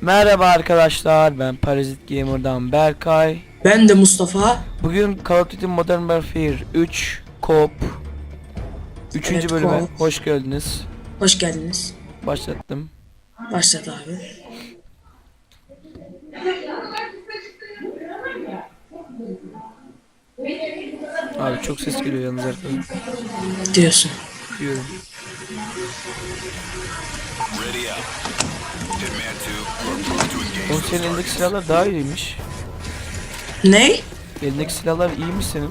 Merhaba arkadaşlar ben Parazit Gamer'dan Berkay. Ben de Mustafa. Bugün Call of Duty Modern Warfare 3 Coop 3. Evet, bölüme Coop. hoş geldiniz. Hoş geldiniz. Başlattım. Başlat abi. Abi çok ses geliyor yalnız arkadan. Diyorsun. Diyorum. Ready up. Hitman 2, we're approved to engage. Oğlum senin elindeki silahlar daha iyiymiş. Ne? Elindeki silahlar iyiymiş senin.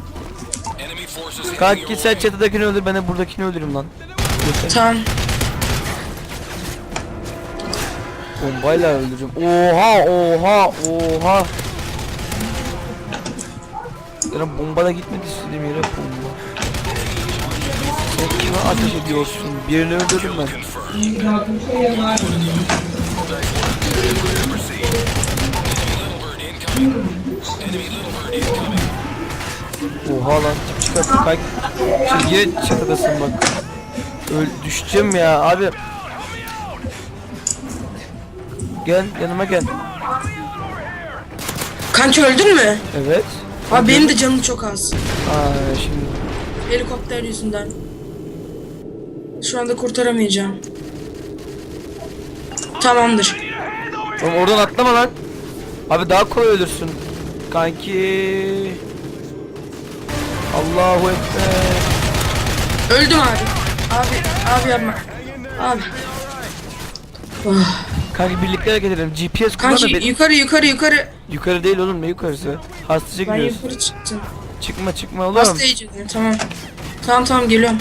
Kalk git sen çatıdakini öldür ben de buradakini öldürürüm lan. Yeter. Tamam. Bombayla öldüreceğim. Oha oha oha. Zaten bomba da gitmedi istediğim yere bomba. Sen kime ateş ediyorsun? Birini öldürdüm ben. Oha lan tip çıkarttı kalk. Yine çatıdasın bak. Öl düşeceğim ya abi. Gel yanıma gel. Kanki öldün mü? Evet. Abi benim de canım çok az. Aa şimdi Helikopter yüzünden. Şu anda kurtaramayacağım. Tamamdır. Oğlum oradan atlama lan. Abi daha kolay ölürsün. Kanki. Allahu ekber. Öldüm abi. Abi, abi yapma. Abi. Ah. Kanki birlikte hareket edelim. GPS kullan da Kanki beni- yukarı yukarı yukarı. Yukarı değil oğlum ne yukarısı? Hastacı Ben gidiyoruz. yukarı çıktım. Çıkma çıkma oğlum. Hasta iyice. Tamam. Tamam tamam geliyorum.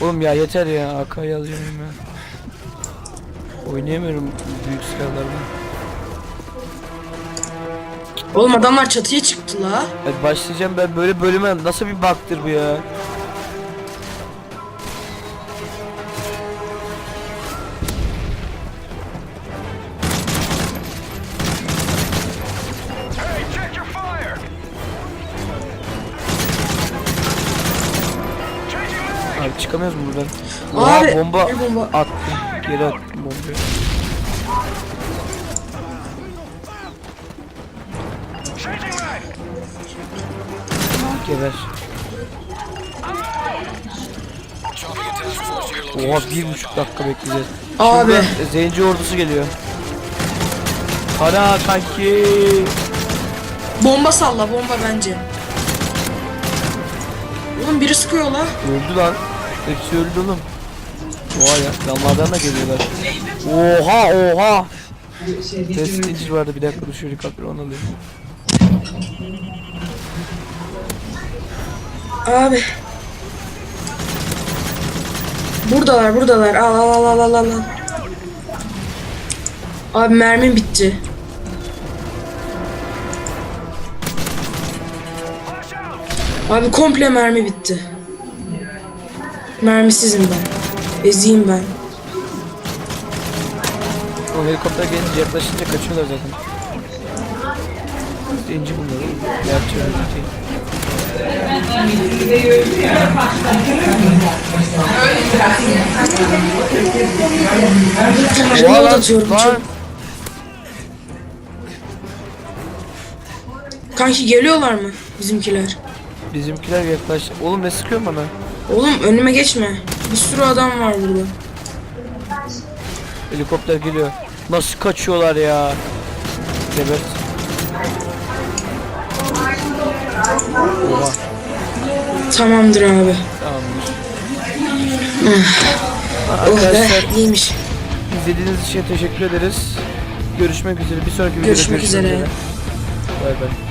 Oğlum ya yeter ya. AK'yı alacağım ya. Oynayamıyorum büyük silahlarla. Oğlum adamlar çatıya çıktı la. Hadi başlayacağım ben böyle bölüme nasıl bir baktır bu ya? Hey, check your fire. Changing mag. Abi çıkamıyoruz mu buradan? Oha Abi, bomba bir bomba. attım. Geri attım bombayı. Geber. Oha bir buçuk dakika bekleyeceğiz. Abi. Zenci ordusu geliyor. Para kanki. Bomba salla bomba bence. Oğlum biri sıkıyor la. Öldü lan. Hepsi öldü oğlum. Oha ya. Yanlardan da geliyorlar. Oha oha. Test edici vardı bir dakika şu helikopter onu alayım. Abi. Buradalar buradalar. Al al al al al al. al. Abi mermim bitti. Abi komple mermi bitti. Mermisizim ben. Eziyim ben. O helikopter gelince yaklaşınca kaçıyorlar zaten. Zenci bunlar oğlum. Gerçi öyle değil. Remote Oha lan, atıyorum çok. Kanki geliyorlar mı bizimkiler? Bizimkiler yaklaş. Oğlum ne sıkıyor bana? Oğlum önüme geçme. Bir sürü adam var burada. Helikopter geliyor. Nasıl kaçıyorlar ya? Gebert. Oha. Tamamdır abi. Tamamdır. Oh be Arkadaşlar iyiymiş. izlediğiniz için teşekkür ederiz. Görüşmek üzere. Bir sonraki videoda Görüşmek üzere. Bay bay.